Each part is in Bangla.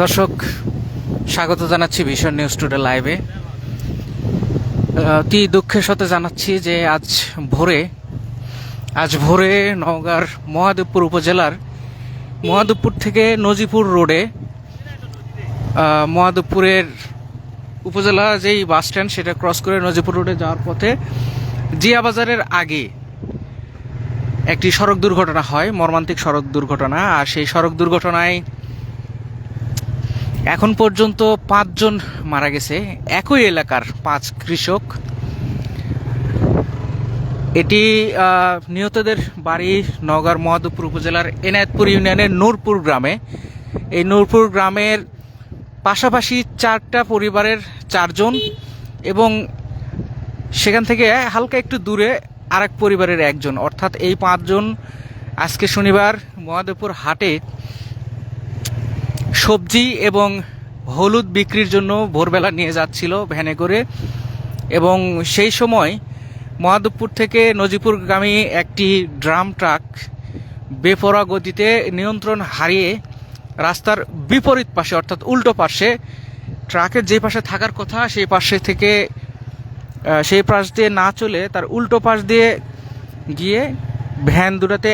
দর্শক, স্বাগত জানাচ্ছি ভীষণ নিউজ টুডে লাইভে। অতি দুঃখের সাথে জানাচ্ছি যে আজ ভোরে আজ ভোরে নওগাঁর মহাদেবপুর উপজেলার মহাদেবপুর থেকে নজিপুর রোডে মহাদেবপুরের উপজেলা যেই বাস স্ট্যান্ড সেটা ক্রস করে নজিপুর রোডে যাওয়ার পথে জিয়া বাজারের আগে একটি সড়ক দুর্ঘটনা হয়, মর্মান্তিক সড়ক দুর্ঘটনা। আর সেই সড়ক দুর্ঘটনায় এখন পর্যন্ত পাঁচজন মারা গেছে। একই এলাকার পাঁচ কৃষক। এটি নিহতদের বাড়ি নওগাঁর মহাদেবপুর উপজেলার এনায়েতপুর ইউনিয়নের নূরপুর গ্রামে। এই নূরপুর গ্রামের পাশাপাশি চারটা পরিবারের চারজন এবং সেখান থেকে হালকা একটু দূরে আরেক পরিবারের একজন। অর্থাৎ এই পাঁচজন আজকে শনিবার মহাদেবপুর হাটে সবজি এবং হলুদ বিক্রির জন্য ভোরবেলা নিয়ে যাচ্ছিল ভ্যানে করে। এবং সেই সময় মহাদেবপুর থেকে নজিপুরগামী একটি ড্রাম ট্রাক বেপরোয়া গতিতে নিয়ন্ত্রণ হারিয়ে রাস্তার বিপরীত পাশে, অর্থাৎ উল্টো পাশে, ট্রাকের যে পাশে থাকার কথা, সেই পাশে থেকে সেই পাশ দিয়ে না চলে তার উল্টো পাশ দিয়ে গিয়ে ভ্যান দুটাতে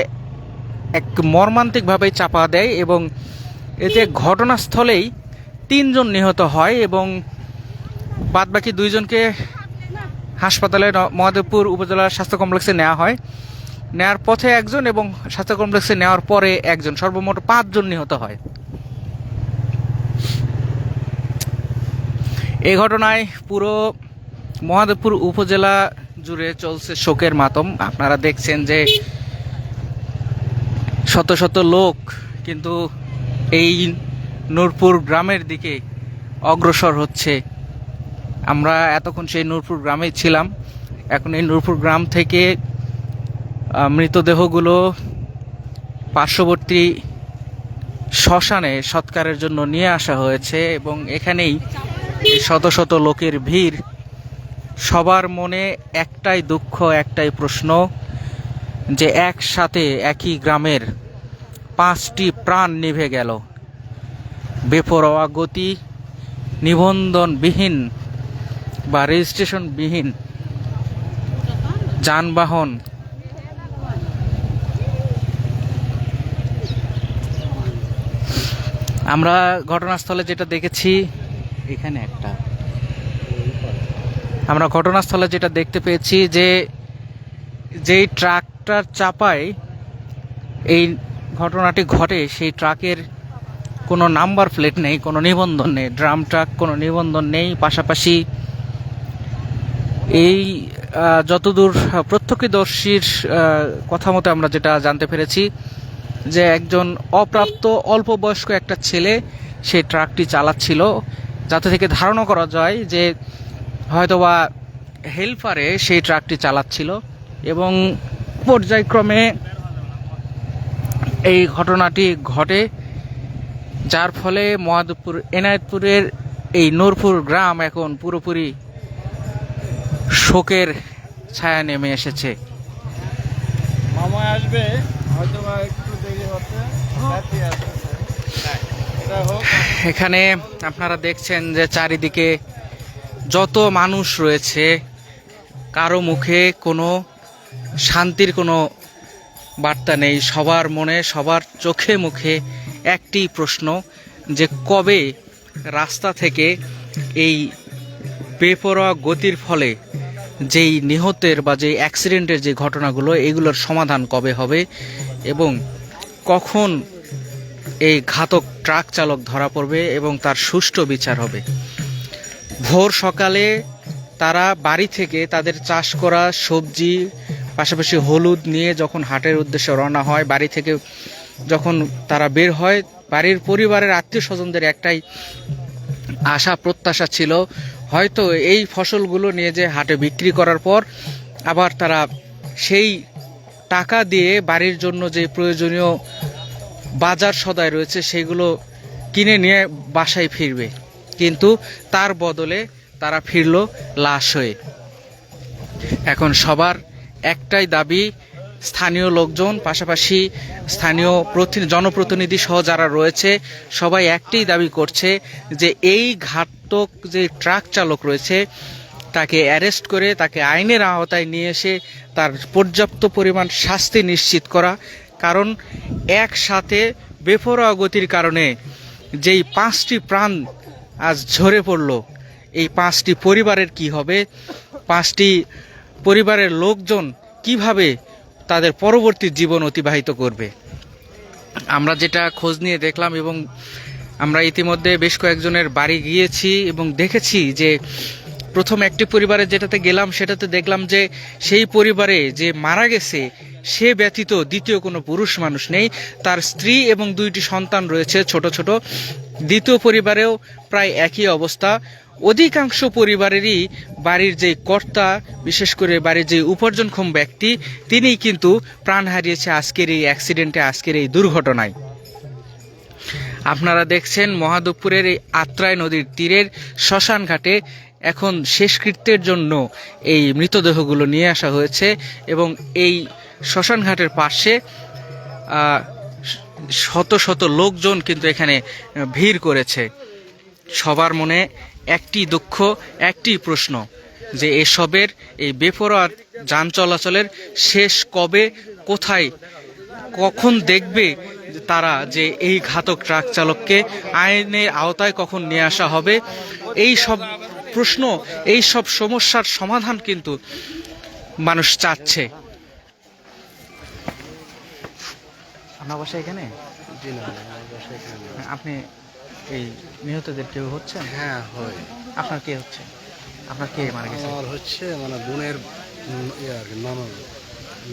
এক মর্মান্তিকভাবে চাপা দেয় এবং এতে ঘটনাস্থলেই তিনজন নিহত হয় এবং বাদবাকি দুইজনকে হাসপাতালে মহাদেবপুর উপজেলা স্বাস্থ্য কমপ্লেক্সে নেওয়া হয়। নেওয়ার পথে একজন এবং স্বাস্থ্য কমপ্লেক্সে নেওয়ার পরে একজন, সর্বমোট পাঁচজন নিহত হয়। এই ঘটনায় পুরো মহাদেবপুর উপজেলা জুড়ে চলছে শোকের মাতম। আপনারা দেখছেন যে শত শত লোক কিন্তু এই নূরপুর গ্রামের দিকে অগ্রসর হচ্ছে। আমরা এতক্ষণ সেই নূরপুর গ্রামেই ছিলাম। এখন এই নূরপুর গ্রাম থেকে মৃতদেহগুলো পার্শ্ববর্তী শ্মশানে সৎকারের জন্য নিয়ে আসা হয়েছে এবং এখানেই শত শত লোকের ভিড়। সবার মনে একটাই দুঃখ, একটাই প্রশ্ন যে একসাথে একই গ্রামের পাঁচটি প্রাণ নিভে গেল। বেপরোয়া গতি নিবন্ধনবিহীন বা রেজিস্ট্রেশনবিহীন যানবাহন। আমরা ঘটনাস্থলে যেটা দেখেছি, এখানে একটা। আমরা ঘটনাস্থলে যেটা দেখতে পেয়েছি যে, যেই ট্রাকটার চাপায় এই ঘটনাটি ঘটে, সেই ট্রাকের কোনো নাম্বার প্লেট নেই, কোনো নিবন্ধন নেই, ড্রাম ট্রাক কোনো নিবন্ধন নেই, পাশাপাশি এই যতদূর প্রত্যক্ষদর্শীর কথা মতো আমরা যেটা জানতে পেরেছি, যে একজন অপ্রাপ্ত অল্প বয়স্ক একটা ছেলে সেই ট্রাকটি চালাচ্ছিল, যাতে থেকে ধারণা করা যায় যে হয়তোবা হেল্পারে সেই ট্রাকটি চালাচ্ছিল এবং পর্যায়ক্রমে এই ঘটনাটি ঘটে। যার ফলে মহাদেবপুর এনায়েতপুরের এই নূরপুর গ্রাম এখন পুরোপুরি শোকের ছায়া নেমে এসেছে। মামা আসবে হয়তো একটু দেরি এখানে আপনারা দেখছেন যে চারিদিকে যত মানুষ রয়েছে কারও মুখে কোনো শান্তির কোনো বার্তা নেই। সবার মনে সবার চোখে মুখে একটি প্রশ্ন যে কবে রাস্তা থেকে এই বেপরোয়া গতির ফলে যেই নিহতের বা যেই অ্যাক্সিডেন্টের যে ঘটনাগুলো, এগুলোর সমাধান কবে হবে এবং কখন এই ঘাতক ট্রাক চালক ধরা পড়বে এবং তার সুষ্ঠু বিচার হবে। ভোর সকালে তারা বাড়ি থেকে তাদের চাষ করা সবজি, পাশাপাশি হলুদ নিয়ে যখন হাটের উদ্দেশ্যে রওনা হয়, বাড়ি থেকে যখন তারা বের হয়, বাড়ির পরিবারের আত্মীয় স্বজনদের একটাই আশা, প্রত্যাশা ছিল, হয়তো এই ফসলগুলো নিয়ে যে হাটে বিক্রি করার পর আবার তারা সেই টাকা দিয়ে বাড়ির জন্য যে প্রয়োজনীয় বাজার সদায় রয়েছে, সেগুলো কিনে নিয়ে বাসায় ফিরবে। কিন্তু তার বদলে তারা ফিরল লাশ হয়ে। এখন সবার একটাই দাবি স্থানীয় লোকজন, পাশাপাশি স্থানীয় প্রতি- জনপ্রতিনিধি সহ যারা রয়েছে, সবাই একটাই দাবি করছে যে এই ঘাতক যে ট্রাক চালক রয়েছে, তাকে অ্যারেস্ট করে তাকে আইনের আওতায় নিয়ে এসে তার পর্যাপ্ত পরিমাণ শাস্তি নিশ্চিত করা। কারণ একসাথে বেপরোয়া গতির কারণে যেই পাঁচটি প্রাণ আজ ঝরে পড়ল, এই পাঁচটি পরিবারের কি হবে? পাঁচটি পরিবারের লোকজন কীভাবে তাদের পরবর্তী জীবন অতিবাহিত করবে। আমরা যেটা খোঁজ নিয়ে দেখলাম এবং আমরা ইতিমধ্যে বেশ কয়েকজনের বাড়ি গিয়েছি এবং দেখেছি যে প্রথম একটি পরিবারে যেটাতে গেলাম সেটাতে দেখলাম যে সেই পরিবারে যে মারা গেছে সে ব্যতীত দ্বিতীয় কোনো পুরুষ মানুষ নেই। তার স্ত্রী এবং দুইটি সন্তান রয়েছে ছোট ছোট। দ্বিতীয় পরিবারেও প্রায় একই অবস্থা। অধিকাংশ পরিবারেরই বাড়ির যে কর্তা, বিশেষ করে বাড়ির যে উপার্জনক্ষম ব্যক্তি, তিনিই কিন্তু প্রাণ হারিয়েছে আজকের এই অ্যাক্সিডেন্টে আজকের এই দুর্ঘটনায়। আপনারা দেখছেন মহাদপুরের এই আত্রাই নদীর তীরের শ্মশান ঘাটে এখন শেষকৃত্যের জন্য এই মৃতদেহগুলো নিয়ে আসা হয়েছে এবং এই শ্মশান ঘাটের পাশে শত শত লোকজন কিন্তু এখানে ভিড় করেছে। সবার মনে একটি দুঃখ, একটি প্রশ্ন যে এসবের এই বেপরোয়া যান চলাচলের শেষ কবে, কোথায়, কখন দেখবে তারা যে এই ঘাতক ট্রাক চালককে আইনের আওতায় কখন নিয়ে আসা হবে? এই সব প্রশ্ন, এই সব সমস্যার সমাধান কিন্তু মানুষ চাচ্ছে। আপনার বাসা এখানে? জি না বাসা এখানে আপনি এই নিহতদের কেউ হচ্ছেন? হ্যাঁ হয়। আপনার কে হচ্ছে? আপনার কে মারা গেছে? আমার হচ্ছে মানে বোনের ইয়ে আর কি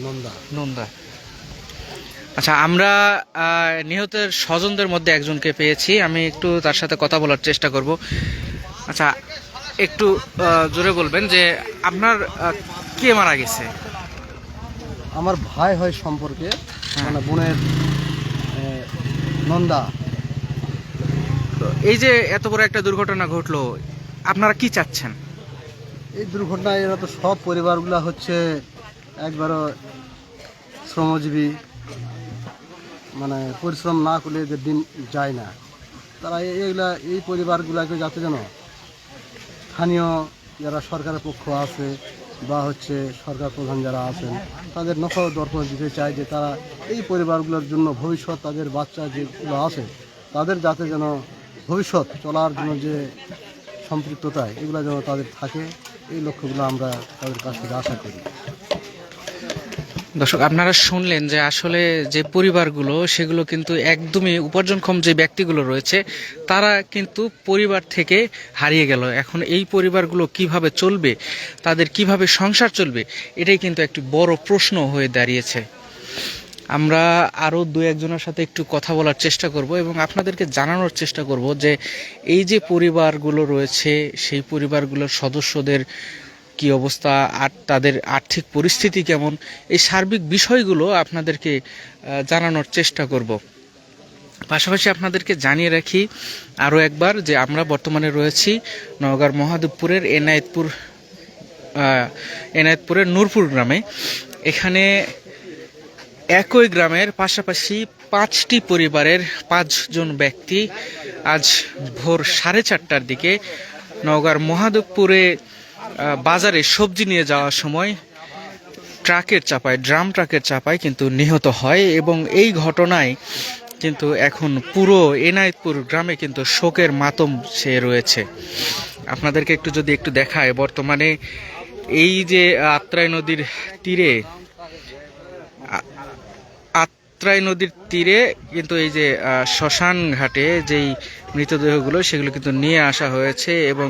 নন্দা। নন্দা। আচ্ছা আমরা নিহতের স্বজনদের মধ্যে একজনকে পেয়েছি। আমি একটু তার সাথে কথা বলার চেষ্টা করব। আচ্ছা একটু জোরে বলবেন যে আপনার কে মারা গেছে? আমার ভাই হয় সম্পর্কে। মানে বোনের নন্দা। তো এই যে এত বড় একটা দুর্ঘটনা ঘটলো আপনারা কি চাচ্ছেন? এই দুর্ঘটনায় এরা তো সব পরিবারগুলো হচ্ছে একবারও শ্রমজীবী মানে পরিশ্রম না করলে এদের দিন যায় না। তারা এইগুলা এই পরিবারগুলোকে যাতে যেন স্থানীয় যারা সরকারের পক্ষ আছে বা হচ্ছে সরকার প্রধান যারা আছেন, তাদের নখ দর্পণ দিতে চায় যে তারা এই পরিবারগুলোর জন্য ভবিষ্যৎ তাদের বাচ্চা যেগুলো আছে, তাদের যাতে যেন ভবিষ্যৎ চলার জন্য যে সম্পৃক্ততায় এগুলো যেন তাদের থাকে, এই লক্ষ্যগুলো আমরা তাদের কাছ থেকে আশা করি। দর্শক, আপনারা শুনলেন যে আসলে যে পরিবারগুলো, সেগুলো কিন্তু একদমই উপার্জনক্ষম যে ব্যক্তিগুলো রয়েছে, তারা কিন্তু পরিবার থেকে হারিয়ে গেল। এখন এই পরিবারগুলো কীভাবে চলবে, তাদের কীভাবে সংসার চলবে, এটাই কিন্তু একটি বড় প্রশ্ন হয়ে দাঁড়িয়েছে। আমরা আরও দু একজনের সাথে একটু কথা বলার চেষ্টা করব এবং আপনাদেরকে জানানোর চেষ্টা করব যে এই যে পরিবারগুলো রয়েছে, সেই পরিবারগুলোর সদস্যদের কি অবস্থা আর তাদের আর্থিক পরিস্থিতি কেমন? এই সার্বিক বিষয়গুলো আপনাদেরকে জানানোর চেষ্টা করব। পাশাপাশি আপনাদেরকে জানিয়ে রাখি আরও একবার যে আমরা বর্তমানে রয়েছি নওগাঁর মহাদেবপুরের এনায়েতপুর এনায়েতপুরের নূরপুর গ্রামে। এখানে একই গ্রামের পাশাপাশি পাঁচটি পরিবারের পাঁচজন ব্যক্তি আজ ভোর সাড়ে চারটার দিকে নওগাঁর মহাদেবপুরে বাজারে সবজি নিয়ে যাওয়ার সময় ট্রাকের চাপায়, ড্রাম ট্রাকের চাপায় কিন্তু নিহত হয় এবং এই ঘটনায় কিন্তু এখন পুরো এনায়েতপুর গ্রামে কিন্তু শোকের মাতম সে রয়েছে। আপনাদেরকে একটু যদি একটু দেখায়, বর্তমানে এই যে আত্রাই নদীর তীরে আত্রাই নদীর তীরে কিন্তু এই যে শ্মশান ঘাটে যেই মৃতদেহগুলো, সেগুলো কিন্তু নিয়ে আসা হয়েছে এবং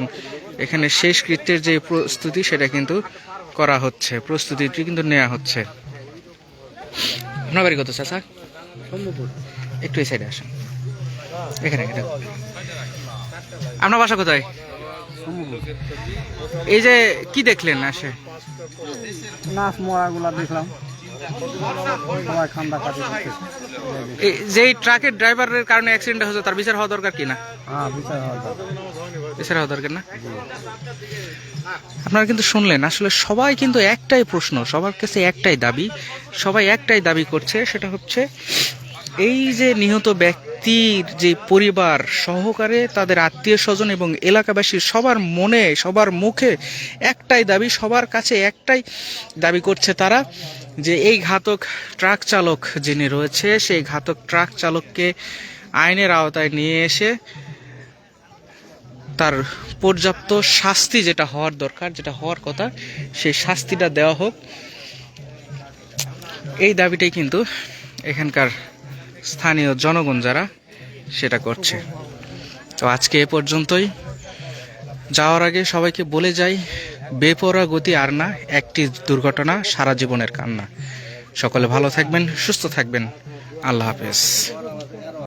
এখানে শেষকৃত্যের যে প্রস্তুতি সেটা কিন্তু করা হচ্ছে। প্রস্তুতিটি কিন্তু নেওয়া হচ্ছে। আপনার বাড়ি কত চাচা? একটু এই সাইডে আসেন। এখানে এখানে। আপনার বাসা কোথায়? এই যে কি দেখলেন আসে? নাচ মরাগুলা দেখলাম। যেই ট্রাকের ড্রাইভারের কারণে অ্যাক্সিডেন্ট হয়েছে তার বিচার হওয়া দরকার কি না? হ্যাঁ বিচার হওয়া দরকার। হওয়া দরকার না? আপনারা কিন্তু শুনলেন, আসলে সবাই কিন্তু একটাই প্রশ্ন, সবার কাছে একটাই দাবি, সবাই একটাই দাবি করছে, সেটা হচ্ছে এই যে নিহত ব্যক্তির যে পরিবার সহকারে তাদের আত্মীয় স্বজন এবং এলাকাবাসীর সবার মনে, সবার মুখে একটাই দাবি, সবার কাছে একটাই দাবি করছে তারা যে এই ঘাতক ট্রাক চালক যিনি রয়েছে, সেই ঘাতক ট্রাক চালককে আইনের আওতায় নিয়ে এসে তার পর্যাপ্ত শাস্তি যেটা হওয়ার দরকার, যেটা হওয়ার কথা, সেই শাস্তিটা দেওয়া হোক। এই দাবিটাই কিন্তু এখানকার স্থানীয় জনগণ যারা সেটা করছে। তো আজকে এ পর্যন্তই। যাওয়ার আগে সবাইকে বলে যাই বেপরা গতি আর না, একটি দুর্ঘটনা সারা জীবনের কান্না। সকলে ভালো থাকবেন, সুস্থ থাকবেন। আল্লাহ হাফেজ।